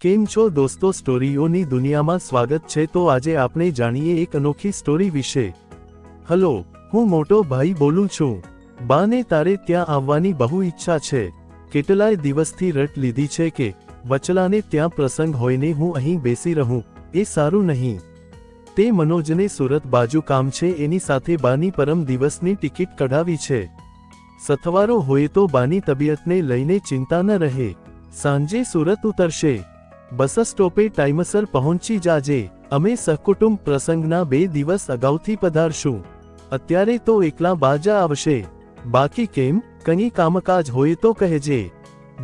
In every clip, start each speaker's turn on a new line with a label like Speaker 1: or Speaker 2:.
Speaker 1: કેમ છો દોસ્તો? સ્ટોરીઓની દુનિયામાં સ્વાગત છે. તો આજે આપણે જાણીએ એક અનોખી સ્ટોરી વિશે. હલો, હું મોટો ભાઈ બોલું છું. બાને તારે ત્યાં આવવાની બહુ ઈચ્છા છે. કેટલાય દિવસથી રટ લીધી છે કે, વચલાને ત્યાં પ્રસંગ હોઈને હું અહીં બેસી રહું. એ સારું નહીં. તે મનોજને સુરત બાજુ કામ છે. એની સાથે બાની પરમ દિવસની ટિકિટ કઢાવી છે. સથવારો હોય તો બાની તબિયતને લઈને ચિંતા ન રહે. સાંજે સુરત ઉતરશે. બસ સ્ટોપે ટાઈમસર પહોંચી જાજે. અમે સહકુટુંબ પ્રસંગના બે દિવસ અગાઉથી પધારશું. અત્યારે તો એકલા બાજા આવશે. બાકી કેમ? કંઈ કામકાજ હોય તો કહેજે.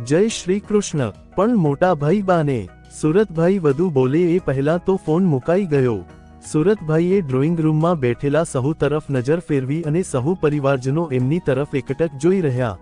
Speaker 1: જય શ્રી કૃષ્ણ. પણ મોટા ભાઈ બાને, સુરતભાઈ વધુ બોલે એ પહેલા તો ફોન મુકાઈ ગયો. સુરતભાઈએ ડ્રોઈંગ રૂમમાં બેઠેલા સહુ તરફ નજર ફેરવી અને સહુ પરિવારજનો એમની તરફ એકટક જોઈ રહ્યા.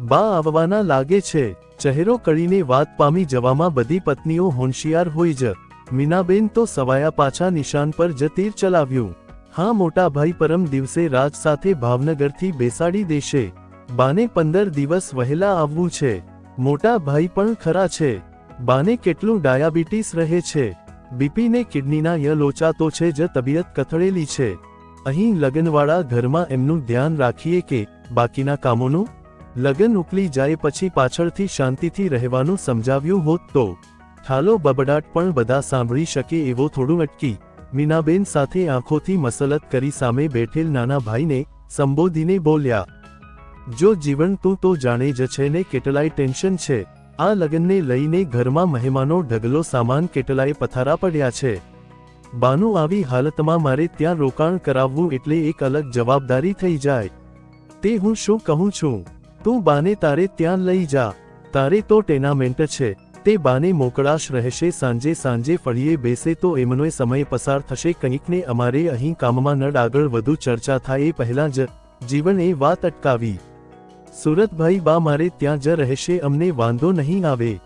Speaker 1: બા આવવાના લાગે છે. ચહેરો કળીને વાત પામી જવામાં બધી પત્નીઓ હોંશિયાર હોય જ. મીનાબેન તો સવાયા પાછા નિશાન પર જ તીર ચલાવ્યું. હા, મોટા ભાઈ પરમ દિવસે રાજ સાથે ભાવનગરથી બેસાડી દેશે. બાને પંદર દિવસ વહેલા આવવું છે. મોટા ભાઈ પણ ખરા છે. બાને કેટલું ડાયાબિટીસ રહે છે. બીપીને કિડનીના ય લોચાતો છે જ તબિયત કથળેલી છે. અહીં લગનવાળા ઘરમાં એમનું ધ્યાન રાખીએ કે બાકીના કામોનું? લગન ઉકલી જાય પછી પાછળથી શાંતિથી રહેવાનું સમજાવ્યું હોત તો. ઠાલો બબડાટ પણ બધા સાંભળી શકે એવો થોડું અટકી. મીનાબેન સાથે આંખોથી મસલત કરી સામે બેઠેલ નાના ભાઈને સંબોધીને બોલ્યા, જો જીવન તું તો જાણે જ છે ને કેટલાય ટેન્શન છે. આ લગનને લઈને ઘરમાં મહેમાનો ઢગલો સામાન કેટલાય પથારા પડ્યા છે. બાનું આવી હાલતમાં મારે ત્યાં રોકાણ કરાવવું એટલે એક અલગ જવાબદારી થઈ જાય. તે હું શું કહું છું? તું બાને તારે ત્યાં લઈ જા. તારે તો ટેનામેન્ટ છે. તે બાને મોકળાશ રહેશે. સાંજે સાંજે ફળીએ બેસે તો એમનો સમય પસાર થશે. કંઈકને અમારે અહીં કામમાં નડ આગળ વધુ ચર્ચા થાય એ પહેલાં જ જીવન વાત અટકાવી. સુરતભાઈ બા મારે ત્યાં જ રહેશે. અમને વાંધો નહીં આવે.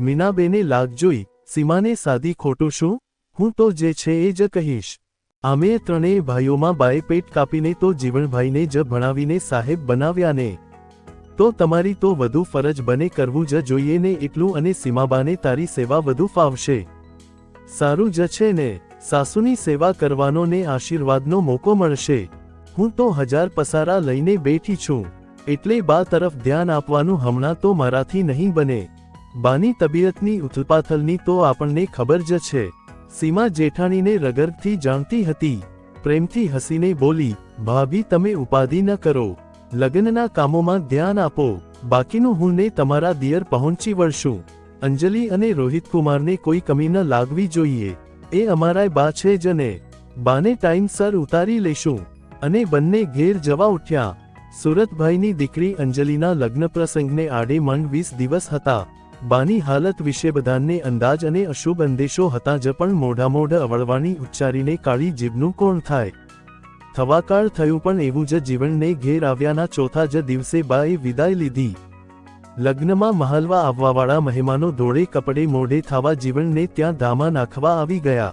Speaker 1: મીનાબેને લાગ જોઈ સીમાને સાદી ખોટું શું? હું તો જે છે એ જ કહીશ. આમે ત્રણેય ભાઈઓમાં બાએ પેટ કાપીને તો જીવણભાઈને જ ભણાવીને સાહેબ બનાવ્યા ને તો તમારી તો વધુ ફરજ બને કરવું જ જોઈએ ને એટલું અને સીમાબાને તારી સેવા વધુ ફાવશે. સારું જ છે ને, સાસુની સેવા કરવાનો ને આશીર્વાદનો મોકો મળશે. હું તો હજાર પસારા લઈને બેઠી છું, એટલે બા તરફ ધ્યાન આપવાનું હમણાં તો મારાથી નહીં બને. બાની તબિયતની ઉથલપાથલની તો આપણને ખબર જ છે. સીમા જેઠાણીને રગરથી જાણતી હતી. પ્રેમથી હસીને બોલી, ભાભી, તમે ઉપાધિ ન કરો. લગ્નના કામોમાં ધ્યાન આપો. બાકીનું હું ને તમારા દિયર પહોંચી વળશું. અંજલિ અને રોહિત કુમારને કોઈ કમી ન લાગવી જોઈએ. એ અમારાય બા છે જ ને. બાને ટાઈમસર ઉતારી લેશું અને બંને ઘેર જવા ઉઠ્યા. સુરતભાઈની દીકરી અંજલિના લગ્ન પ્રસંગને આડે મંડ વીસ દિવસ હતા. બાની હાલત વિશે બધાને અંદાજ અને અશુભ અંદેશો હતા જ પણ મોઢામોઢ અવળવાની ઉચ્ચારીને કાળી જીભનું કોણ થાય? થવાકાળ થયું પણ એવું જ જીવનને ઘેર આવ્યાના ચોથા જ દિવસે બાએ વિદાય લીધી. લગ્નમાં મહાલવા આવવાવાળા મહેમાનો ધોળે કપડે મોઢે થવા જીવનને ત્યાં ધામા નાખવા આવી ગયા.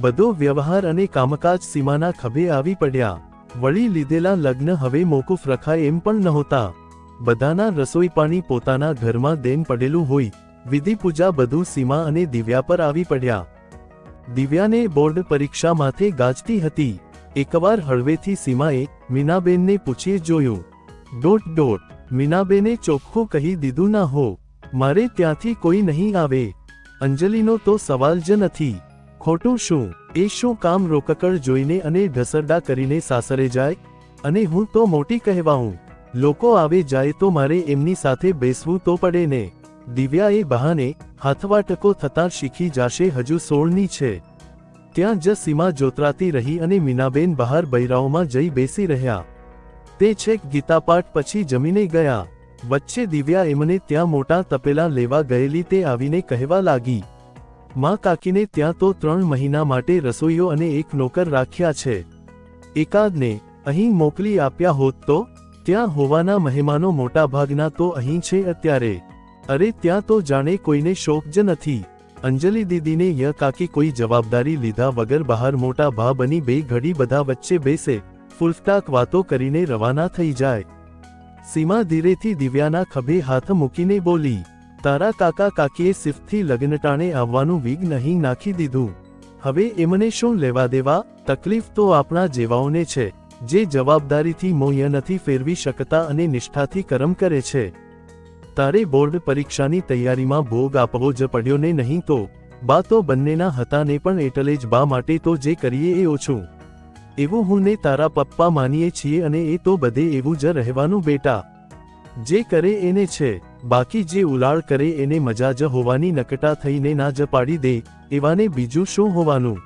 Speaker 1: બધો વ્યવહાર અને કામકાજ સીમાના ખભે આવી પડ્યા. વળી લીધેલા લગ્ન હવે મોકૂફ રખાય એમ પણ નહોતા. બધાના રસોઈ પાણી પોતાના ઘરમાં દેન પડેલું હોય. વિધિ પૂજા બધું સીમા અને દિવ્યા પર આવી પડ્યા. દિવ્યાને બોર્ડ પરીક્ષા માથે ગાજતી હતી. એકવાર હળવેથી સીમાએ મીનાબેનને પૂછીએ જોયું. ડોટ ડોટ, મીનાબેને ચોખ્ખું કહી દીધું ના હો, મારે ત્યાંથી કોઈ નહીં આવે. અંજલિનો તો સવાલ જ નથી. ખોટું શું? એ શું કામ રોકકળ જોઈને અને ઢસરડા કરીને સાસરે જાય? અને હું તો મોટી કહેવાઉં. લોકો આવે જાય તો મારે એમની સાથે બેસવું તો પડે ને. દિવ્યા એ બહાને હાથવાટકો થતાં શીખી જાશે હજુ સોળની છે. ત્યાં જ સીમા જોતરાતી રહી અને મીનાબેન બહાર બૈરાઓમાં જઈ બેસી રહ્યા. તે છેક ગીતાપાઠ પછી જમીને ગયા. વચ્ચે દિવ્યા એમને ત્યાં મોટા તપેલા લેવા ગયેલી તે આવીને કહેવા લાગી, માં કાકીને ત્યાં તો ત્રણ મહિના માટે રસોઈયો અને એક નોકર રાખ્યા છે. એકાદને અહીં મોકલી આપ્યા હોત તો ત્યાં હોવાના મહેમાનો મોટાભાગના તો અહીં છે અત્યારે. અરે ત્યાં તો જાણે કોઈને શોક જ નથી. અંજલિ દીદીને ય કાકી કોઈ જવાબદારી લીધા વગર બહાર મોટા ભા બની બે ઘડી બધા વચ્ચે બેસે, ફૂલફટાક વાતો કરીને રવાના થઈ જાય. સીમા ધીરેથી દિવ્યાના ખભે હાથ મૂકીને બોલી, તારા કાકા કાકીએ સિફથી લગ્નટાણે આવવાનું વિઘ નહીં નાખી દીધું. હવે એમને શું લેવા દેવા? તકલીફ તો આપણા જેવાઓને છે, જે જવાબદારીથી મોય નથી ફેરવી શકતા અને નિષ્ઠાથી કરમ કરે છે. તારે બોર્ડ પરીક્ષાની તૈયારીમાં ભોગ આપવો જ પડ્યો ને નહીં તો? બા તો બંનેના હતા ને પણ એટલે જ બા માટે તો જે કરીએ એ ઓછું. એવું હું ને તારા પપ્પા માનીએ છીએ અને એ તો બધે એવું જ રહેવાનું બેટા. જે કરે એને છે, બાકી જે ઉલાળ કરે એને મજા જ હોવાની નકટા થઈને ના જ પાડી દે, એવાને બીજું શું હોવાનું?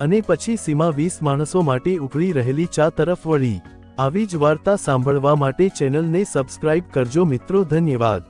Speaker 1: અને પછી સીમા વીસ માણસો માટે ઉકળી રહેલી ચા તરફ વળી. આવી જ વાર્તા સાંભળવા માટે ચેનલને સબસ્ક્રાઇબ કરજો મિત્રો ધન્યવાદ.